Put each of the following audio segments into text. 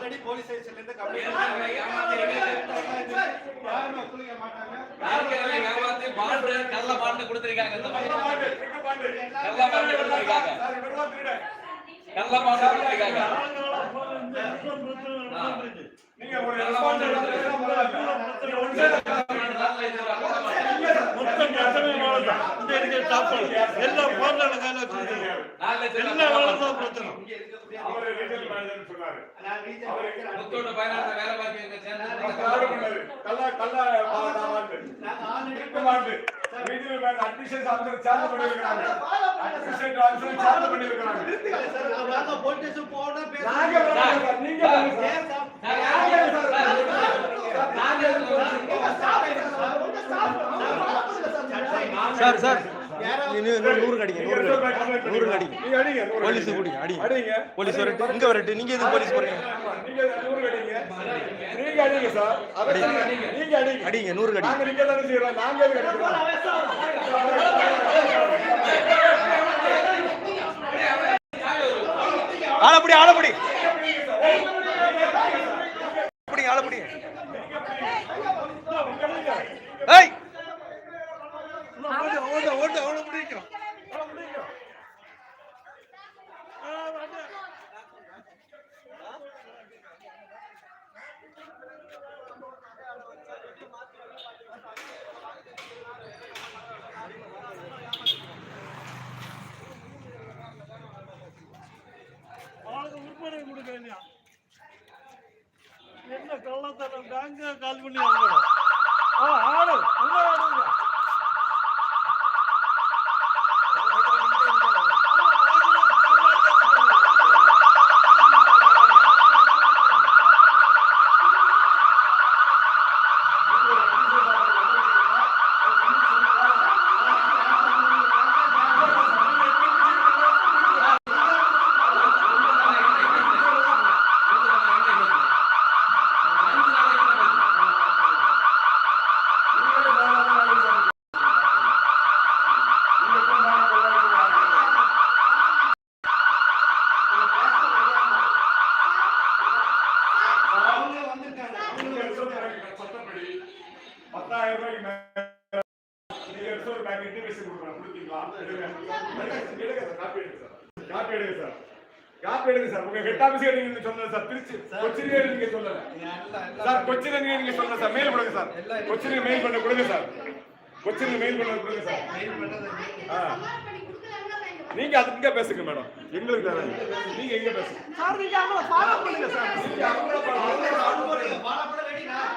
Already police ஸ்டேஷன்ல இருந்து complaint bond நல்ல பாண்டு கொடுத்திருக்காங்க? நல்ல பாண்டு, பாண்டு? நல்ல பாண்டு கொடுத்திருக்காங்க. நல்ல பாண்டு கொடுத்திருக்காங்க. நீங்க ஒரு responsible ஆ பேசினா பரவாயில்ல. நீங்க ஒன் சைடா மொத்தம் எத்தனை நாள் தான்? இந்த இருக்க சாப்பாடு. எல்லாம் போன்ல கையில வச்சிருக்கீங்க. பிரச்சனை? இருக்கக்கூடிய சார் சார். நீ நூறு நீங்க நூறு நூறு நீங்க நூறு போலீஸ். கூடிங்க. அடிங்க. அடிங்க. போலீஸ் வரட்டு. இங்க வரட்டு. நீங்க எதுக்கு போலீஸ் போறீங்க? நீங்க அடிங்க. நீங்க அடிங்க சார். நீங்க அடிங்க. அடிங்க நூறு அடிங்க நாங்க நிக்க தானே செய்யறோம். நாங்க எதுக்கு அடிக்கிறோம்? ஆளப்படி ஆளப்படி. ஓட்டு, ஓட்டு, அவ்வளவு பிடிக்கும். பிடிக்கும். விற்பனை கொடுக்க என்ன கள்ளத்தனம் காங்க கால் பண்ணி ஆடு ஆ ஆடு பத்தாயிரம் ரூபாய்க்கு மேல நீங்க கொடுத்தீங்களா? எடுங்க. சார் காப்பி எடுங்க சார். காப்பி எடுங்க சார். காப்பி எடுங்க சார். உங்க ஹெட் ஆபீஸ்ல நீங்க சொன்னது சார் திருச்சி கொச்சினியே நீங்க சொல்லல. சார் கொச்சினில நீங்க நீங்க சொல்லல சார். மெயில் கொடுங்க சார். கொச்சினில மெயில் பண்ண கொடுங்க சார். கொச்சினில மெயில் பண்ண கொடுங்க சார். ஆ. நீங்க அதுக்கு இங்க பேசுங்க மேடம் எங்களுக்கு தேவை. நீங்க எங்க பேசுங்க. சார் நீங்க அவங்கள ஃபாலோ பண்ணுங்க சார். நீங்க அவங்கள பாருங்க. வாழப்பட வேண்டி நான்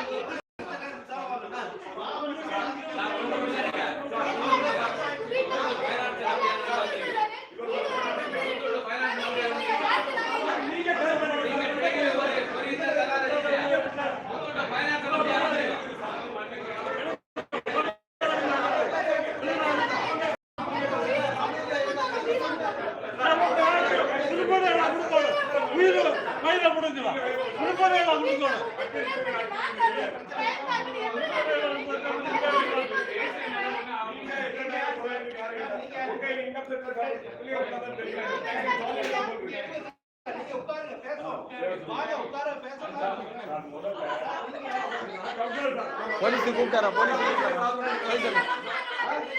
போலீஸ் கூப்பிட்டாரா போலீஸ்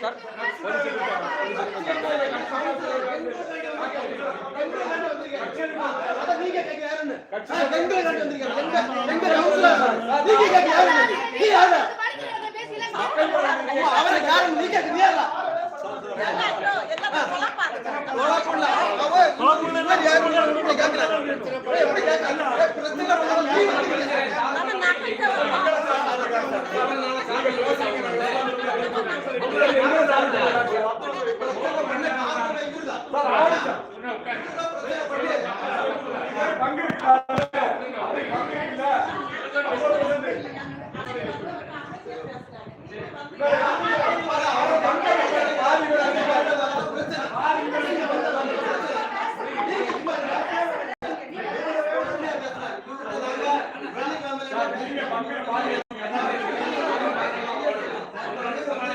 சார் போலீஸ் கூப்பிட்டாரா நீங்க நீங்க கேட்க யாருன்னு நீ யாரு அவரை யாருன்னு நீ கேட்க நீ யாரா கொலை பண்ணல Okay,